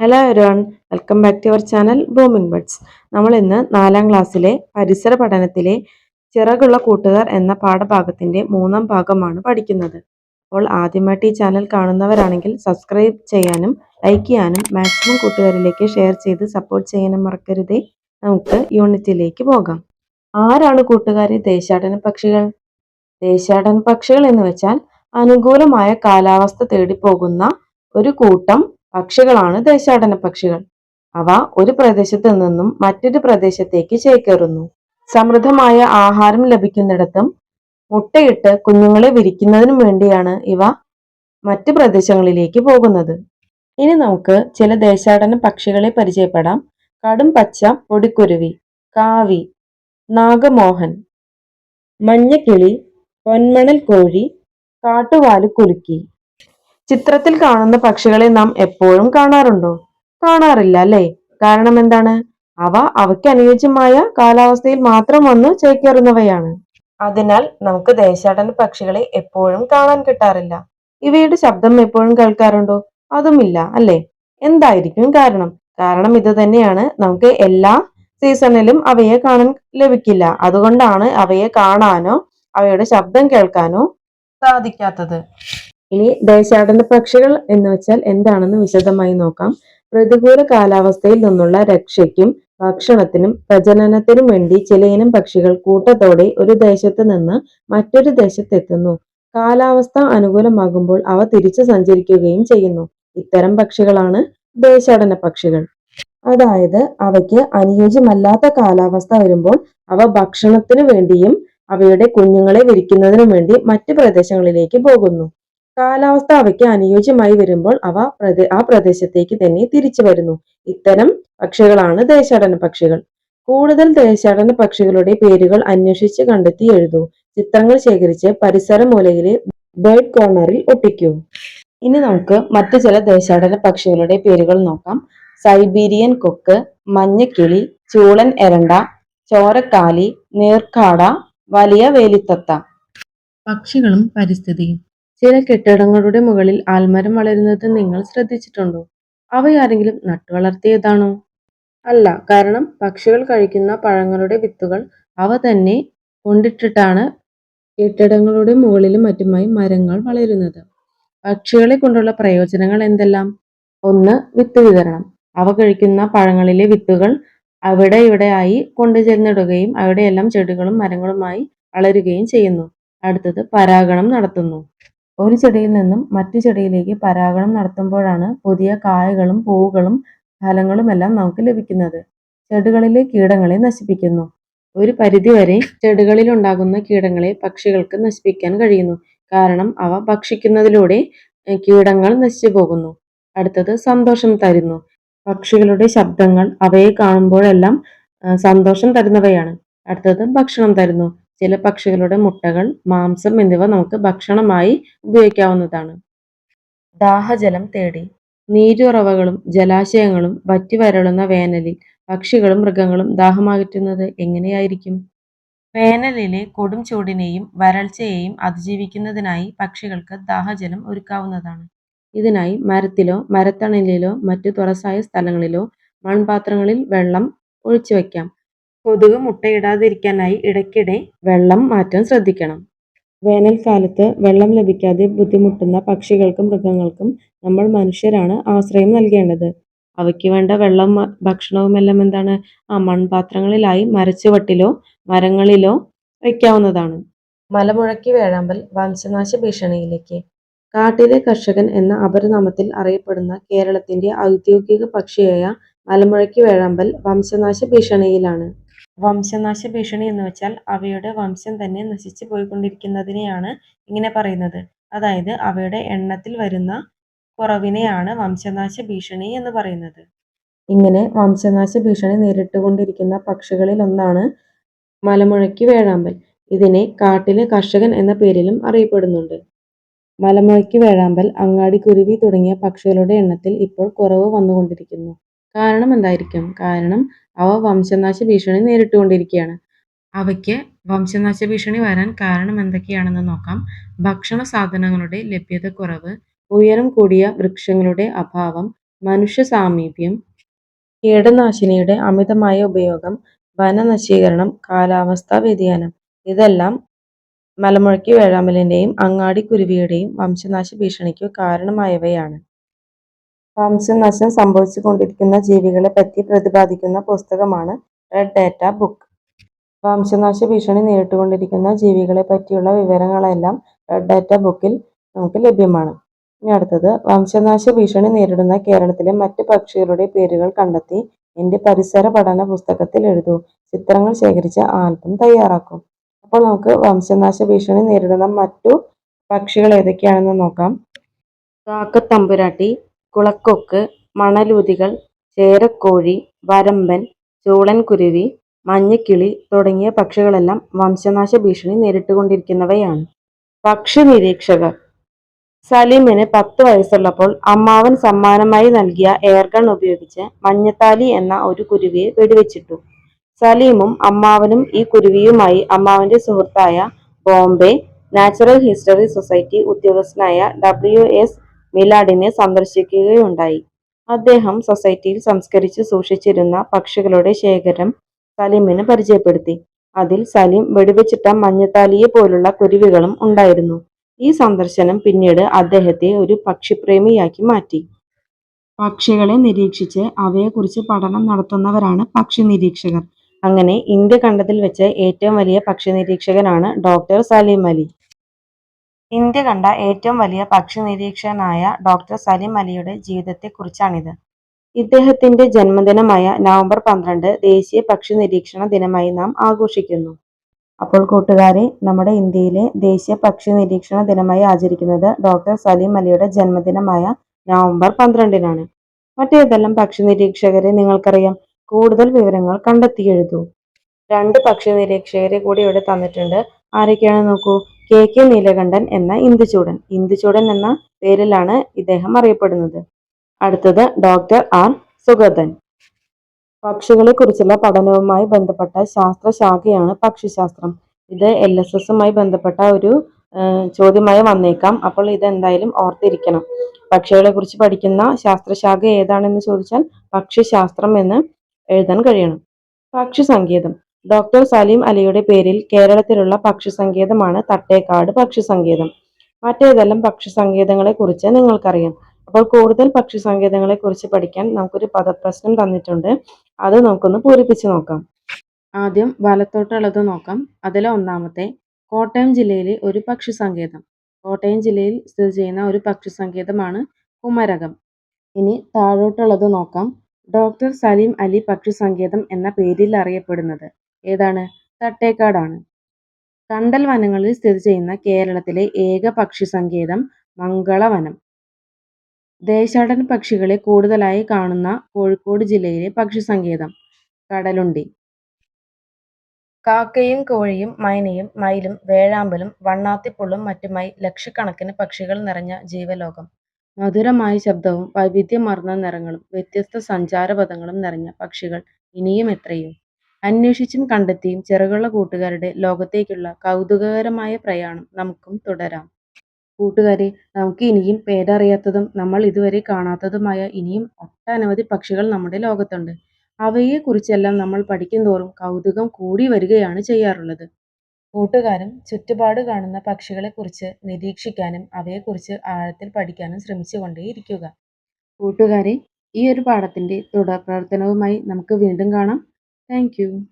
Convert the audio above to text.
Hello everyone welcome back to our channel booming buds നമ്മൾ ഇന്ന് നാലാം ക്ലാസ്സിലെ പരിസര പഠനത്തിലെ ചിറകുള്ള കൂട്ടുകാർ എന്ന പാഠഭാഗത്തിന്റെ മൂന്നാം ഭാഗമാണ് പഠിക്കുന്നത്. അപ്പോൾ ആദ്യമായിട്ട് ഈ ചാനൽ കാണുന്നവരാണെങ്കിൽ സബ്സ്ക്രൈബ് ചെയ്യാനും ലൈക്ക് ചെയ്യാനും മാക്സിമം കൂട്ടുകാരിലേക്ക് ഷെയർ ചെയ്ത് സപ്പോർട്ട് ചെയ്യാനും മറക്കരുതേ. നമുക്ക് യൂണിറ്റിലേക്ക് പോകാം. ആരാണ് കൂട്ടുകാരി? ദേശാടന പക്ഷികൾ. ദേശാടന പക്ഷികൾ എന്ന് വെച്ചാൽ അനുകൂലമായ കാലാവസ്ഥ തേടി പോകുന്ന ഒരു കൂട്ടം പക്ഷികളാണ് ദേശാടന പക്ഷികൾ. അവ ഒരു പ്രദേശത്ത് നിന്നും മറ്റൊരു പ്രദേശത്തേക്ക് ചേക്കേറുന്നു. സമൃദ്ധമായ ആഹാരം ലഭിക്കുന്നിടത്തും മുട്ടയിട്ട് കുഞ്ഞുങ്ങളെ വിരിക്കുന്നതിനും വേണ്ടിയാണ് ഇവ മറ്റു പ്രദേശങ്ങളിലേക്ക് പോകുന്നത്. ഇനി നമുക്ക് ചില ദേശാടന പക്ഷികളെ പരിചയപ്പെടാം. കടും പച്ച പൊടിക്കുരുവി കാവി നാഗമോഹൻ മഞ്ഞക്കിളി പൊന്മണൽ കോഴി കാട്ടുവാൽ കുലുക്കി. ചിത്രത്തിൽ കാണുന്ന പക്ഷികളെ നാം എപ്പോഴും കാണാറുണ്ടോ? കാണാറില്ല അല്ലേ? കാരണം എന്താണ്? അവ അവയ്ക്ക് അനുയോജ്യമായ കാലാവസ്ഥയിൽ മാത്രം വന്ന് ചേക്കേറുന്നവയാണ്. അതിനാൽ നമുക്ക് ദേശാടന പക്ഷികളെ എപ്പോഴും കാണാൻ കിട്ടാറില്ല. ഇവയുടെ ശബ്ദം എപ്പോഴും കേൾക്കാറുണ്ടോ? അതുമില്ല അല്ലേ? എന്തായിരിക്കും കാരണം? കാരണം ഇത് തന്നെയാണ്. നമുക്ക് എല്ലാ സീസണിലും അവയെ കാണാൻ ലഭിക്കില്ല. അതുകൊണ്ടാണ് അവയെ കാണാനോ അവയുടെ ശബ്ദം കേൾക്കാനോ സാധിക്കാത്തത്. ഇനി ദേശാടന പക്ഷികൾ എന്ന് വെച്ചാൽ എന്താണെന്ന് വിശദമായി നോക്കാം. പ്രതികൂല കാലാവസ്ഥയിൽ നിന്നുള്ള രക്ഷയ്ക്കും ഭക്ഷണത്തിനും പ്രജനനത്തിനും വേണ്ടി ചിലയിനം പക്ഷികൾ കൂട്ടത്തോടെ ഒരു ദേശത്ത് നിന്ന് മറ്റൊരു ദേശത്തെത്തുന്നു. കാലാവസ്ഥ അനുകൂലമാകുമ്പോൾ അവ തിരിച്ചു സഞ്ചരിക്കുകയും ചെയ്യുന്നു. ഇത്തരം പക്ഷികളാണ് ദേശാടന പക്ഷികൾ. അതായത് അവയ്ക്ക് അനുയോജ്യമല്ലാത്ത കാലാവസ്ഥ വരുമ്പോൾ അവ ഭക്ഷണത്തിനു വേണ്ടിയും അവയുടെ കുഞ്ഞുങ്ങളെ വിരിക്കുന്നതിനു വേണ്ടി മറ്റു പ്രദേശങ്ങളിലേക്ക് പോകുന്നു. കാലാവസ്ഥ അവയ്ക്ക് അനുയോജ്യമായി വരുമ്പോൾ അവ ആ പ്രദേശത്തേക്ക് തന്നെ തിരിച്ചു വരുന്നു. ഇത്തരം പക്ഷികളാണ് ദേശാടന പക്ഷികൾ. കൂടുതൽ ദേശാടന പക്ഷികളുടെ പേരുകൾ അന്വേഷിച്ച് കണ്ടെത്തി എഴുതൂ. ചിത്രങ്ങൾ ശേഖരിച്ച് പരിസര മൂലയിലെ ബേർഡ് കോർണറിൽ ഒട്ടിക്കൂ. ഇനി നമുക്ക് മറ്റു ചില ദേശാടന പക്ഷികളുടെ പേരുകൾ നോക്കാം. സൈബീരിയൻ കൊക്ക് മഞ്ഞക്കിളി ചൂളൻ എരണ്ട ചോരക്കാലി നീർക്കാട വലിയ വേലിത്തത്ത. പക്ഷികളും പരിസ്ഥിതിയും. ചില കെട്ടിടങ്ങളുടെ മുകളിൽ ആൽമരം വളരുന്നത് നിങ്ങൾ ശ്രദ്ധിച്ചിട്ടുണ്ടോ? അവയാരെങ്കിലും നട്ടുവളർത്തിയതാണോ അല്ല കാരണം പക്ഷികൾ കഴിക്കുന്ന പഴങ്ങളുടെ വിത്തുകൾ അവ തന്നെ കൊണ്ടിട്ടിട്ടാണ് കെട്ടിടങ്ങളുടെ മുകളിലും മറ്റുമായി മരങ്ങൾ വളരുന്നത്. പക്ഷികളെ കൊണ്ടുള്ള പ്രയോജനങ്ങൾ എന്തെല്ലാം? ഒന്ന് വിത്ത് വിതരണം. അവ കഴിക്കുന്ന പഴങ്ങളിലെ വിത്തുകൾ അവിടെ ഇവിടെയായി കൊണ്ടുചെന്നിടുകയും അവിടെയെല്ലാം ചെടികളും മരങ്ങളുമായി വളരുകയും ചെയ്യുന്നു. അടുത്തത് പരാഗണം നടത്തുന്നു. ഒരു ചെടിയിൽ നിന്നും മറ്റു ചെടിയിലേക്ക് പരാഗണം നടത്തുമ്പോഴാണ് പുതിയ കായകളും പൂവുകളും ഫലങ്ങളുമെല്ലാം നമുക്ക് ലഭിക്കുന്നത്. ചെടികളിലെ കീടങ്ങളെ നശിപ്പിക്കുന്നു. ഒരു പരിധിവരെ ചെടികളിൽ ഉണ്ടാകുന്ന കീടങ്ങളെ പക്ഷികൾക്ക് നശിപ്പിക്കാൻ കഴിയുന്നു. കാരണം അവ ഭക്ഷിക്കുന്നതിലൂടെ കീടങ്ങൾ നശിച്ചു പോകുന്നു അടുത്തത് സന്തോഷം തരുന്നു. പക്ഷികളുടെ ശബ്ദങ്ങൾ അവയെ കാണുമ്പോഴെല്ലാം സന്തോഷം തരുന്നവയാണ്. അടുത്തത് ഭക്ഷണം തരുന്നു. ചില പക്ഷികളുടെ മുട്ടകൾ മാംസം എന്നിവ നമുക്ക് ഭക്ഷണമായി ഉപയോഗിക്കാവുന്നതാണ്. ദാഹജലം തേടി. നീരുറവകളും ജലാശയങ്ങളും വറ്റി വരളുന്ന വേനലിൽ പക്ഷികളും മൃഗങ്ങളും ദാഹമകറ്റുന്നത് എങ്ങനെയായിരിക്കും? വേനലിലെ കൊടും ചൂടിനെയും വരൾച്ചയെയും അതിജീവിക്കുന്നതിനായി പക്ഷികൾക്ക് ദാഹജലം ഒരുക്കാവുന്നതാണ്. ഇതിനായി മരത്തിലോ മരത്തണലിലോ മറ്റു തുറസായ സ്ഥലങ്ങളിലോ മൺപാത്രങ്ങളിൽ വെള്ളം ഒഴിച്ചു വയ്ക്കാം കൊതുക് മുട്ടയിടാതിരിക്കാനായി ഇടയ്ക്കിടെ വെള്ളം മാറ്റാൻ ശ്രദ്ധിക്കണം. വേനൽക്കാലത്ത് വെള്ളം ലഭിക്കാതെ ബുദ്ധിമുട്ടുന്ന പക്ഷികൾക്കും മൃഗങ്ങൾക്കും നമ്മൾ മനുഷ്യരാണ് ആശ്രയം നൽകേണ്ടത്. അവയ്ക്ക് വേണ്ട വെള്ളം ഭക്ഷണവും എല്ലാം എന്താണ്? ആ മൺപാത്രങ്ങളിലായി മരച്ചുവട്ടിലോ മരങ്ങളിലോ വയ്ക്കാവുന്നതാണ്. മലമുഴക്കി വേഴാമ്പൽ വംശനാശ ഭീഷണിയിലേക്ക്. കാട്ടിലെ കർഷകൻ എന്ന അപരനാമത്തിൽ അറിയപ്പെടുന്ന കേരളത്തിന്റെ ഔദ്യോഗിക പക്ഷിയായ മലമുഴക്കി വേഴാമ്പൽ വംശനാശ ഭീഷണിയിലാണ്. വംശനാശ ഭീഷണി എന്ന് വെച്ചാൽ അവയുടെ വംശം തന്നെ നശിച്ചു പോയിക്കൊണ്ടിരിക്കുന്നതിനെയാണ് ഇങ്ങനെ പറയുന്നത്. അതായത് അവയുടെ എണ്ണത്തിൽ വരുന്ന കുറവിനെയാണ് വംശനാശ ഭീഷണി എന്ന് പറയുന്നത്. ഇങ്ങനെ വംശനാശ ഭീഷണി നേരിട്ടുകൊണ്ടിരിക്കുന്ന പക്ഷികളിൽ ഒന്നാണ് മലമുഴക്കി വേഴാമ്പൽ. ഇതിനെ കാട്ടിലെ കർഷകൻ എന്ന പേരിലും അറിയപ്പെടുന്നുണ്ട്. മലമുഴക്കി വേഴാമ്പൽ അങ്ങാടി കുരുവി തുടങ്ങിയ പക്ഷികളുടെ എണ്ണത്തിൽ ഇപ്പോൾ കുറവ് വന്നുകൊണ്ടിരിക്കുന്നു. കാരണം എന്തായിരിക്കും? കാരണം അവ വംശനാശ ഭീഷണി നേരിട്ടുകൊണ്ടിരിക്കുകയാണ്. അവയ്ക്ക് വംശനാശ ഭീഷണി വരാൻ കാരണം എന്തൊക്കെയാണെന്ന് നോക്കാം. ഭക്ഷണ സാധനങ്ങളുടെ ലഭ്യത കുറവ് ഉയരം കൂടിയ വൃക്ഷങ്ങളുടെ അഭാവം മനുഷ്യ സാമീപ്യം കീടനാശിനിയുടെ അമിതമായ ഉപയോഗം വനനശീകരണം കാലാവസ്ഥാ വ്യതിയാനം. ഇതെല്ലാം മലമുഴക്കി വേഴാമ്പലിന്റെയും അങ്ങാടിക്കുരുവിയുടെയും വംശനാശ ഭീഷണിക്ക് കാരണമായവയാണ്. വംശനാശം സംഭവിച്ചുകൊണ്ടിരിക്കുന്ന ജീവികളെ പറ്റി പ്രതിപാദിക്കുന്ന പുസ്തകമാണ് റെഡ് ഡാറ്റ ബുക്ക്. വംശനാശ ഭീഷണി നേരിട്ടുകൊണ്ടിരിക്കുന്ന ജീവികളെ പറ്റിയുള്ള വിവരങ്ങളെല്ലാം റെഡ് ഡാറ്റ ബുക്കിൽ നമുക്ക് ലഭ്യമാണ്. ഇനി അടുത്തത് വംശനാശ ഭീഷണി നേരിടുന്ന കേരളത്തിലെ മറ്റ് പക്ഷികളുടെ പേരുകൾ കണ്ടെത്തി എന്റെ പരിസര പഠന പുസ്തകത്തിൽ എഴുതൂ. ചിത്രങ്ങൾ ശേഖരിച്ച് ആൽബം തയ്യാറാക്കും അപ്പോൾ നമുക്ക് വംശനാശ ഭീഷണി നേരിടുന്ന മറ്റു പക്ഷികൾ ഏതൊക്കെയാണെന്ന് നോക്കാം. കാക്കത്തമ്പുരാട്ടി, കുളക്കൊക്ക്, മണലൂതികൾ, ചേരക്കോഴി, വരമ്പൻ, ചൂളൻകുരുവി, മഞ്ഞക്കിളി തുടങ്ങിയ പക്ഷികളെല്ലാം വംശനാശ ഭീഷണി നേരിട്ടുകൊണ്ടിരിക്കുന്നവയാണ്. പക്ഷി നിരീക്ഷകർ സലീമിന് പത്ത് വയസ്സുള്ളപ്പോൾ അമ്മാവൻ സമ്മാനമായി നൽകിയ എയർഗൺ ഉപയോഗിച്ച് മഞ്ഞത്താലി എന്ന ഒരു കുരുവിയെ വെടിവെച്ചിട്ടു. സലീമും അമ്മാവനും ഈ കുരുവിയുമായി അമ്മാവന്റെ സുഹൃത്തായ ബോംബെ നാച്ചുറൽ ഹിസ്റ്ററി സൊസൈറ്റി ഉദ്യോഗസ്ഥനായ ഡബ്ല്യു. എസ്. മിലാഡിനെ സന്ദർശിക്കുകയുണ്ടായി. അദ്ദേഹം സൊസൈറ്റിയിൽ സംസ്കരിച്ച് സൂക്ഷിച്ചിരുന്ന പക്ഷികളുടെ ശേഖരം സലീമിന് പരിചയപ്പെടുത്തി. അതിൽ സലീം വെടിവെച്ചിട്ട മഞ്ഞത്താലിയെ പോലുള്ള കുരുവികളും ഉണ്ടായിരുന്നു. ഈ സന്ദർശനം പിന്നീട് അദ്ദേഹത്തെ ഒരു പക്ഷിപ്രേമിയാക്കി മാറ്റി. പക്ഷികളെ നിരീക്ഷിച്ച് അവയെക്കുറിച്ച് പഠനം നടത്തുന്നവരാണ് പക്ഷി നിരീക്ഷകർ. അങ്ങനെ ഇന്ത്യ കണ്ടതിൽ വെച്ച് ഏറ്റവും വലിയ പക്ഷി നിരീക്ഷകനാണ് ഡോക്ടർ സലീം അലി. ഇന്ത്യ കണ്ട ഏറ്റവും വലിയ പക്ഷി നിരീക്ഷകനായ ഡോക്ടർ സലീം അലിയുടെ ജീവിതത്തെക്കുറിച്ചാണിത്. ഇദ്ദേഹത്തിന്റെ ജന്മദിനമായ നവംബർ പന്ത്രണ്ട് ദേശീയ പക്ഷി നിരീക്ഷണ ദിനമായി നാം ആഘോഷിക്കുന്നു. അപ്പോൾ കൂട്ടുകാരെ നമ്മുടെ ഇന്ത്യയിലെ ദേശീയ പക്ഷി നിരീക്ഷണ ദിനമായി ആചരിക്കുന്നത് ഡോക്ടർ സലീം അലിയുടെ ജന്മദിനമായ നവംബർ പന്ത്രണ്ടിനാണ്. മറ്റേതെല്ലാം പക്ഷി നിരീക്ഷകരെ നിങ്ങൾക്കറിയാം? കൂടുതൽ വിവരങ്ങൾ കണ്ടെത്തി എഴുതൂ. രണ്ട് പക്ഷി നിരീക്ഷകരെ കൂടി ഇവിടെ തന്നിട്ടുണ്ട്. ആരൊക്കെയാണ് നോക്കൂ. കെ. കെ. നീലകണ്ഠൻ എന്ന ഇന്ദുചൂടൻ. ഇന്ദുചൂടൻ എന്ന പേരിലാണ് ഇദ്ദേഹം അറിയപ്പെടുന്നത്. അടുത്തത് ഡോക്ടർ ആർ. സുഗതൻ. പക്ഷികളെക്കുറിച്ചുള്ള പഠനവുമായി ബന്ധപ്പെട്ട ശാസ്ത്രശാഖയാണ് പക്ഷിശാസ്ത്രം. ഇത് എൽ. എസ്. എസുമായി ബന്ധപ്പെട്ട ഒരു ചോദ്യമായി വന്നേക്കാം. അപ്പോൾ ഇത് എന്തായാലും ഓർത്തിരിക്കണം. പക്ഷികളെ കുറിച്ച് പഠിക്കുന്ന ശാസ്ത്രശാഖ ഏതാണെന്ന് ചോദിച്ചാൽ പക്ഷിശാസ്ത്രം എന്ന് എഴുതാൻ കഴിയണം. പക്ഷിസങ്കേതം ഡോക്ടർ സലീം അലിയുടെ പേരിൽ കേരളത്തിലുള്ള പക്ഷിസങ്കേതമാണ് തട്ടേക്കാട് പക്ഷിസങ്കേതം. മറ്റേതെല്ലാം പക്ഷിസങ്കേതങ്ങളെക്കുറിച്ച് നിങ്ങൾക്കറിയാം? അപ്പോൾ കൂടുതൽ പക്ഷിസങ്കേതങ്ങളെക്കുറിച്ച് പഠിക്കാൻ നമുക്കൊരു പദപ്രശ്നം തന്നിട്ടുണ്ട്. അത് നമുക്കൊന്ന് പൂരിപ്പിച്ച് നോക്കാം. ആദ്യം വലത്തോട്ടുള്ളത് നോക്കാം. അതിലെ ഒന്നാമത്തെ കോട്ടയം ജില്ലയിലെ ഒരു പക്ഷിസങ്കേതം. കോട്ടയം ജില്ലയിൽ സ്ഥിതി ചെയ്യുന്ന ഒരു പക്ഷിസങ്കേതമാണ് കുമരകം. ഇനി താഴോട്ടുള്ളത് നോക്കാം. ഡോക്ടർ സലീം അലി പക്ഷിസങ്കേതം എന്ന പേരിൽ അറിയപ്പെടുന്നത് ഏതാണ്? തട്ടേക്കാടാണ്. കണ്ടൽ വനങ്ങളിൽ സ്ഥിതി ചെയ്യുന്ന കേരളത്തിലെ ഏക പക്ഷി സങ്കേതം മംഗളവനം. ദേശാടന പക്ഷികളെ കൂടുതലായി കാണുന്ന കോഴിക്കോട് ജില്ലയിലെ പക്ഷി സങ്കേതം കടലുണ്ടി. കാക്കയും കോഴിയും മൈനയും മയിലും വേഴാമ്പലും വണ്ണാത്തിപ്പുള്ളും മറ്റുമായി ലക്ഷക്കണക്കിന് പക്ഷികൾ നിറഞ്ഞ ജീവലോകം. മധുരമായ ശബ്ദവും വൈവിധ്യമാർന്ന നിറങ്ങളും വ്യത്യസ്ത സഞ്ചാരപഥങ്ങളും നിറഞ്ഞ പക്ഷികൾ ഇനിയും എത്രയോ. അന്വേഷിച്ചും കണ്ടെത്തിയും ചിറകുള്ള കൂട്ടുകാരുടെ ലോകത്തേക്കുള്ള കൗതുകകരമായ പ്രയാണം നമുക്കും തുടരാം. കൂട്ടുകാരെ നമുക്ക് ഇനിയും പേരറിയാത്തതും നമ്മൾ ഇതുവരെ കാണാത്തതുമായ ഇനിയും ഒട്ടനവധി പക്ഷികൾ നമ്മുടെ ലോകത്തുണ്ട്. അവയെക്കുറിച്ചെല്ലാം നമ്മൾ പഠിക്കുന്തോറും കൗതുകം കൂടി വരികയാണ് ചെയ്യാറുള്ളത്. കൂട്ടുകാരും ചുറ്റുപാട് കാണുന്ന പക്ഷികളെക്കുറിച്ച് നിരീക്ഷിക്കാനും അവയെക്കുറിച്ച് ആഴത്തിൽ പഠിക്കാനും ശ്രമിച്ചുകൊണ്ടേയിരിക്കുക. കൂട്ടുകാരെ ഈ ഒരു പാഠത്തിന്റെ തുടർപ്രവർത്തനവുമായി നമുക്ക് വീണ്ടും കാണാം. Thank you.